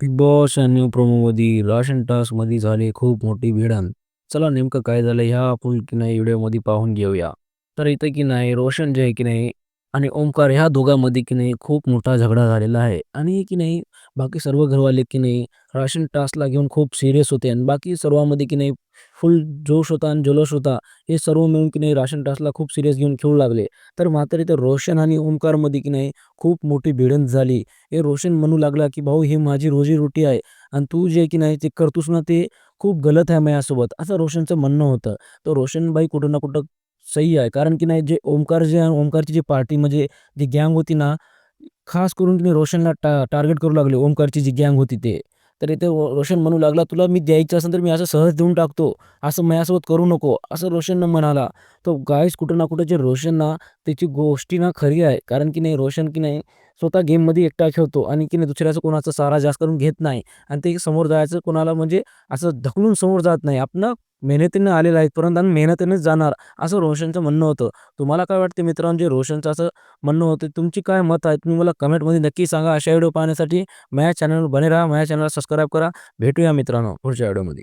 Big boss या new प्रोमोमध्ये राशन टास्कमध्ये झाली खूप मोठी भिडंत. चला नेमकं काय झालं ह्या आपण की नाही व्हिडिओमध्ये पाहून घेऊया. तर इथं की नाही रोशन जे आहे की नाही आणि ओमकार ह्या दोघांमध्ये की नाही खूप मोठा झगडा झालेला आहे आणि की नाही बाकी सर्व घरवाले की नाही राशन टास्कला घेऊन खूप सिरियस होते आणि बाकी सर्वांमध्ये की नाही फुल जोश होता आणि जल्लोष होता. हे सर्व मिळून की नाही राशन टास्कला खूप सिरियस घेऊन खेळू लागले. तर मात्र इथं रोशन आणि ओमकारमध्ये की नाही खूप मोठी भिडंत झाली. हे रोशन म्हणू लागला की भाऊ हे माझी रोजीरोटी आहे आणि तू जे की नाही ते करतोस ना ते खूप गलत आहे माझ्यासोबत असं रोशनचं म्हणणं होतं. तर रोशन भाई कुठं ना कुठं सही आहे. कारण की नाही जे ओमकार जे ओमकारची जी पार्टी म्हणजे जी गँग होती ना, खास करून की नाही रोशनला टा टार्गेट करू लागले. ओमकारची जी गँग होती ते. तर इथे रोशन म्हणू लागला, "तुला मी द्यायचं असेल तर मी असं सहज देऊन टाकतो. असं माझ्यासोबत करू नको." असं रोशननं म्हणाला. तो गाईज कुठं ना कुठं जे रोशन ना त्याची गोष्टी ना खरी आहे. कारण की नाही रोशन की नाही स्वतः गेममध्ये एकटा खेळतो आणि की नाही दुसऱ्याचा कोणाचा सहारा जास्त करून घेत नाही आणि ते समोर जायचं कोणाला म्हणजे असं ढकलून समोर जात नाही. आपण मेहनतीनं आलेलं आहे परंतु आणि मेहनतीनेच जाणार असं रोशनचं म्हणणं होतं. तुम्हाला काय वाटते मित्रांनो जे रोशनचं असं म्हणणं होतं तुमची काय मत आहे तुम्ही मला कमेंटमध्ये नक्की सांगा. अशा व्हिडिओ पाहण्यासाठी माझ्या चॅनल बने राहा. माझ्या चॅनलला सबस्क्राईब करा. भेटूया मित्रांनो पुढच्या व्हिडिओमध्ये.